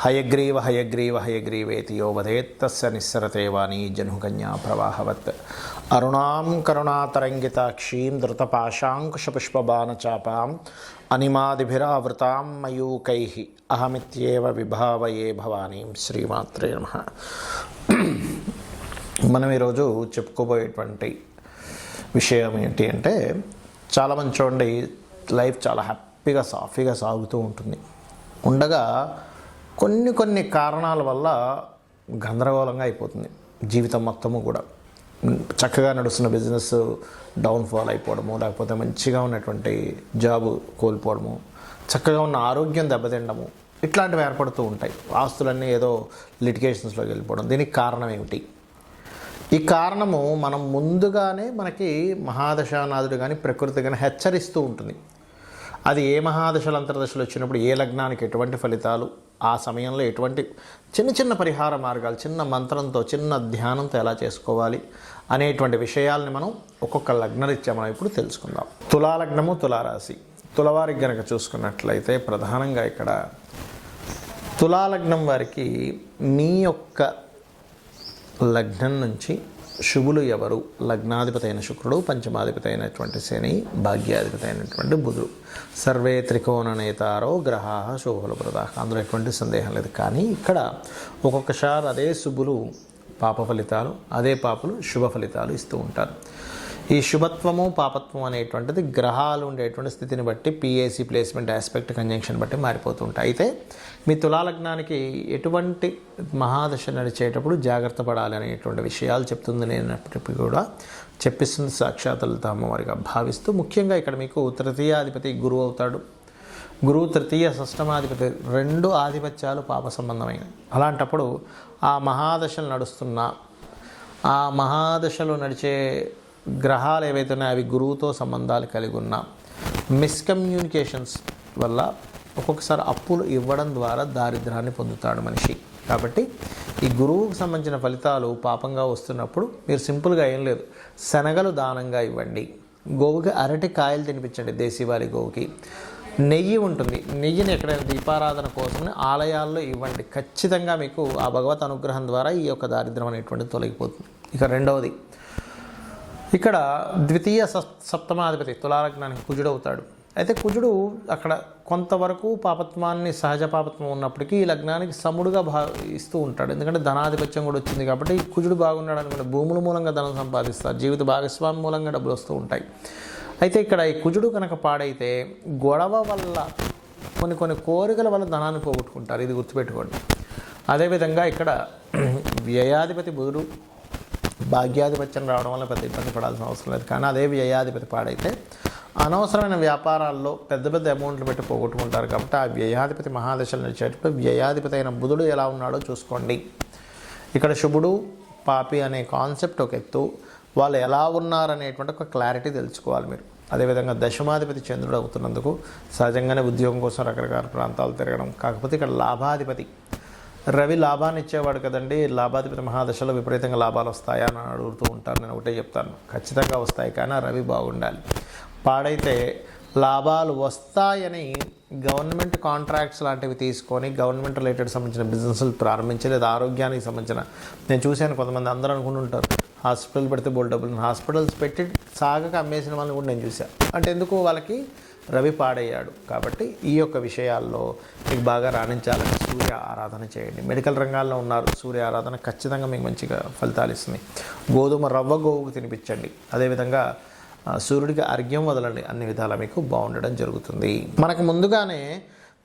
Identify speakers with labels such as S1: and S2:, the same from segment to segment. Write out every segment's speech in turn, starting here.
S1: హయగ్రీవ హయగ్రీవ హయగ్రీవేతి యో వదేత్తస్య నిస్సరతే వాణీ జనుకన్యా ప్రవాహవత్. అరుణాం కరుణాతరంగితాక్షీం ధృతపాశాంకుశపుష్పబాణచాపాం అనిమాదిభిరావృతాం మయూకై అహమిత్యేవ విభావయే భవానీం శ్రీమాత్రే నమ. మనం ఈరోజు చెప్పుకోబోయేటువంటి విషయం ఏంటి అంటే చాలామంది చూడండి లైఫ్ చాలా హ్యాపీగా సాఫీగా సాగుతూ ఉంటుంది. ఉండగా కొన్ని కొన్ని కారణాల వల్ల గందరగోళంగా అయిపోతుంది జీవితం మొత్తము కూడా. చక్కగా నడుస్తున్న బిజినెస్ డౌన్ఫాల్ అయిపోవడము లేకపోతే మంచిగా ఉన్నటువంటి జాబు కోల్పోవడము చక్కగా ఉన్న ఆరోగ్యం దెబ్బతిండము ఇట్లాంటివి ఏర్పడుతూ ఉంటాయి. ఆస్తులన్నీ ఏదో లిటిగేషన్స్లోకి వెళ్ళిపోవడం దీనికి కారణం ఏమిటి? ఈ కారణము మనం ముందుగానే మనకి మహాదశానాథుడు కానీ ప్రకృతి కానీ హెచ్చరిస్తూ ఉంటుంది. అది ఏ మహాదశలు అంతర్దశలు వచ్చినప్పుడు ఏ లగ్నానికి ఎటువంటి ఫలితాలు ఆ సమయంలో ఎటువంటి చిన్న చిన్న పరిహార మార్గాలు చిన్న మంత్రంతో చిన్న ధ్యానంతో ఎలా చేసుకోవాలి అనేటువంటి విషయాల్ని మనం ఒక్కొక్క లగ్నరీత్యా మనం ఇప్పుడు తెలుసుకుందాం. తులాలగ్నము తులారాశి. తులవారికి గనక చూసుకున్నట్లయితే ప్రధానంగా ఇక్కడ తులాలగ్నం వారికి మీ యొక్క లగ్నం నుంచి శుభులు ఎవరు? లగ్నాధిపతి అయిన శుక్రుడు పంచమాధిపతి అయినటువంటి శని భాగ్యాధిపతి అయినటువంటి బుధుడు. సర్వే త్రికోణ నేతారో గ్రహా శుభులు ప్రదాహ అందులో ఎటువంటి సందేహం లేదు. కానీ ఇక్కడ ఒక్కొక్కసారి అదే శుభులు పాప ఫలితాలు అదే పాపలు శుభ ఫలితాలు ఇస్తూ ఉంటారు. ఈ శుభత్వము పాపత్వం అనేటువంటిది గ్రహాలు ఉండేటువంటి స్థితిని బట్టి పిఏసీ ప్లేస్మెంట్ ఆస్పెక్ట్ కంజంక్షన్ బట్టి మారిపోతూ ఉంటాయి. అయితే మీ తులాలగ్నానికి ఎటువంటి మహాదశ నడిచేటప్పుడు జాగ్రత్త పడాలి అనేటువంటి విషయాలు చెప్తుంది లేనప్పటికీ కూడా చెప్పిస్తుంది సాక్షాత్ అమ్మవారిగా భావిస్తూ. ముఖ్యంగా ఇక్కడ మీకు తృతీయాధిపతి గురువు అవుతాడు. గురువు తృతీయ షష్టమాధిపతి రెండు ఆధిపత్యాలు పాప సంబంధమైనవి. అలాంటప్పుడు ఆ మహాదశలు నడుస్తున్న ఆ మహాదశలో నడిచే గ్రహాలు ఏవైతే ఉన్నాయో అవి గురువుతో సంబంధాలు కలిగి ఉన్న మిస్కమ్యూనికేషన్స్ వల్ల ఒక్కొక్కసారి అప్పులు ఇవ్వడం ద్వారా దారిద్ర్యాన్ని పొందుతాడు మనిషి. కాబట్టి ఈ గురువుకు సంబంధించిన ఫలితాలు పాపంగా వస్తున్నప్పుడు మీరు సింపుల్గా ఏం లేదు శనగలు దానంగా ఇవ్వండి. గోవుకి అరటి కాయలు తినిపించండి దేశీవారి గోవుకి. నెయ్యి ఉంటుంది నెయ్యిని ఎక్కడైనా దీపారాధన కోసం ఆలయాల్లో ఇవ్వండి. ఖచ్చితంగా మీకు ఆ భగవత్ అనుగ్రహం ద్వారా ఈ యొక్క దారిద్ర్యం అనేటువంటిది తొలగిపోతుంది. ఇక రెండవది ఇక్కడ ద్వితీయ సప్ సప్తమాధిపతి తులాలగ్నానికి కుజుడు అవుతాడు అయితే కుజుడు అక్కడ కొంతవరకు పాపత్వాన్ని సహజ పాపత్వం ఉన్నప్పటికీ ఈ లగ్నానికి సముడుగా భా ఇస్తూ ఉంటాడు. ఎందుకంటే ధనాధిపత్యం కూడా వచ్చింది కాబట్టి కుజుడు బాగున్నాడు అనుకుంటే భూముల మూలంగా ధనం సంపాదిస్తారు జీవిత భాగస్వామి మూలంగా డబ్బులు వస్తూ ఉంటాయి. అయితే ఇక్కడ ఈ కుజుడు కనుక పాడైతే గొడవ వల్ల కొన్ని కొన్ని కోరికల వల్ల ధనాన్ని పోగొట్టుకుంటారు. ఇది గుర్తుపెట్టుకోండి. అదేవిధంగా ఇక్కడ వ్యయాధిపతి బుధుడు భాగ్యాధిపత్యం రావడం వల్ల పెద్ద ఇబ్బంది పడాల్సిన అవసరం లేదు. కానీ అదే వ్యయాధిపతి పాడైతే అనవసరమైన వ్యాపారాల్లో పెద్ద పెద్ద అమౌంట్లు పెట్టి పోగొట్టుకుంటారు కాబట్టి ఆ వ్యయాధిపతి మహాదశలు నడిచేటప్పుడు వ్యయాధిపతి అయిన బుధుడు ఎలా ఉన్నాడో చూసుకోండి. ఇక్కడ శుభుడు పాపి అనే కాన్సెప్ట్ ఒక ఎత్తు. వాళ్ళు ఎలా ఉన్నారనేటువంటి ఒక క్లారిటీ తెలుసుకోవాలి మీరు. అదేవిధంగా దశమాధిపతి చంద్రుడు అవుతున్నందుకు సహజంగానే ఉద్యోగం కోసం రకరకాల ప్రాంతాలు తిరగడం. కాకపోతే ఇక్కడ లాభాధిపతి. రవి లాభాన్ని ఇచ్చేవాడు కదండి. లాభాధిపతి మహాదశలో విపరీతంగా లాభాలు వస్తాయా అని అడుగుతూ ఉంటారు. నేను ఒకటే చెప్తాను. ఖచ్చితంగా వస్తాయి కానీ ఆ రవి బాగుండాలి. పాడైతే లాభాలు వస్తాయని గవర్నమెంట్ కాంట్రాక్ట్స్ లాంటివి తీసుకొని గవర్నమెంట్ రిలేటెడ్ సంబంధించిన బిజినెస్లు ప్రారంభించి లేదా ఆరోగ్యానికి సంబంధించిన నేను చూశాను కొంతమంది అందరూ అనుకుంటుంటారు. హాస్పిటల్ పెడితే బోల్ డబ్బులు. హాస్పిటల్స్ పెట్టి సాగక అమ్మేసిన వాళ్ళని కూడా నేను చూశాను అంటే ఎందుకు? వాళ్ళకి రవి పాడయ్యాడు కాబట్టి ఈ యొక్క విషయాల్లో మీకు బాగా రాణించాలని సూర్య ఆరాధన చేయండి. మెడికల్ రంగాల్లో ఉన్నారు. సూర్య ఆరాధన ఖచ్చితంగా మీకు మంచిగా ఫలితాలు ఇస్తుంది. గోధుమ రవ్వ గోవుకు తినిపించండి. అదేవిధంగా సూర్యుడికి అర్ఘ్యం వదలండి. అన్ని విధాలా మీకు బాగుండడం జరుగుతుంది. మనకు ముందుగానే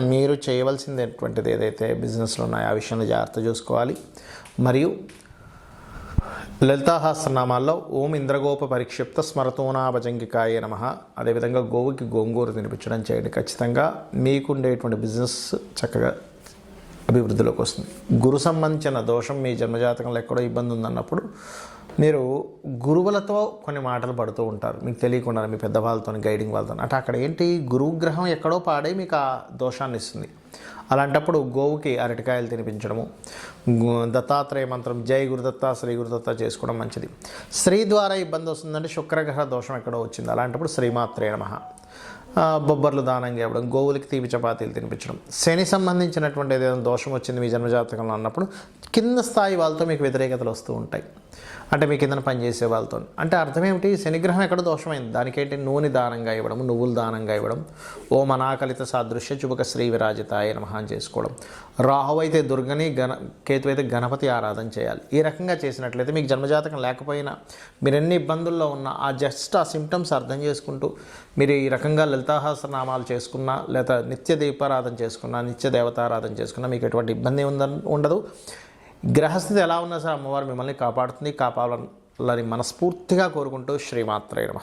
S1: మీరు చేయవలసిందేటువంటిది ఏదైతే బిజినెస్లో ఉన్నాయో ఆ విషయంలో జాగ్రత్త చూసుకోవాలి. మరియు లలితాహాస్త్రనామాల్లో ఓం ఇంద్రగోప పరిక్షిప్త స్మరతోనాభజంగికాయ నమ. అదేవిధంగా గోవుకి గోంగూర తినిపించడం చేయండి. ఖచ్చితంగా మీకుండేటువంటి బిజినెస్ చక్కగా అభివృద్ధిలోకి వస్తుంది. గురు సంబంధించిన దోషం మీ జన్మజాతకంలో ఎక్కడో ఇబ్బంది ఉందన్నప్పుడు మీరు గురువులతో కొన్ని మాటలు పడుతూ ఉంటారు. మీకు తెలియకుండా మీ పెద్దవాళ్ళతో గైడింగ్ వాళ్ళతో అంటే అక్కడ ఏంటి? గురుగ్రహం ఎక్కడో పాడే మీకు ఆ దోషాన్ని ఇస్తుంది. అలాంటప్పుడు గోవుకి అరటికాయలు తినిపించడము దత్తాత్రేయ మంత్రం జై గురుదత్త శ్రీ గురుదత్త చేసుకోవడం మంచిది. స్త్రీ ద్వారా ఇబ్బంది వస్తుందంటే శుక్రగ్రహ దోషం ఎక్కడో వచ్చింది. అలాంటప్పుడు శ్రీమాత్రే నమః. బొబ్బర్లు దానంగా ఇవ్వడం గోవులకి తీపి చపాతీలు తినిపించడం. శని సంబంధించినటువంటి ఏదైనా దోషం వచ్చింది మీ జన్మజాతకంలో అన్నప్పుడు కింద స్థాయి వాళ్ళతో మీకు వ్యతిరేకతలు వస్తూ ఉంటాయి. అంటే మీ కింద పనిచేసే వాళ్ళతో. అంటే అర్థం ఏమిటి? శనిగ్రహం ఎక్కడ దోషమైంది? దానికేంటి? నూనె దానంగా ఇవ్వడం నువ్వులు దానంగా ఇవ్వడం ఓ మనాకలిత సాదృశ్య చుబక శ్రీ విరాజితాయ నమః అని చేసుకోవడం. రాహు అయితే దుర్గని గణ కేతు అయితే గణపతి ఆరాధన చేయాలి. ఈ రకంగా చేసినట్లయితే మీకు జన్మజాతకం లేకపోయినా మీరు ఎన్ని ఇబ్బందుల్లో ఉన్నా ఆ జస్ట్ ఆ సిమ్టమ్స్ అర్థం చేసుకుంటూ మీరు ఈ రకంగా లలితాహాసనామాలు చేసుకున్నా లేదా నిత్య దీపారాధన చేసుకున్నా నిత్య దేవతారాధన చేసుకున్నా మీకు ఎటువంటి ఇబ్బంది ఉందని ఉండదు. గ్రహస్థితి ఎలా ఉన్నా సరే అమ్మవారు మిమ్మల్ని కాపాడుతుంది కాపాడాలని మనస్ఫూర్తిగా కోరుకుంటూ శ్రీమాత్రే నమ.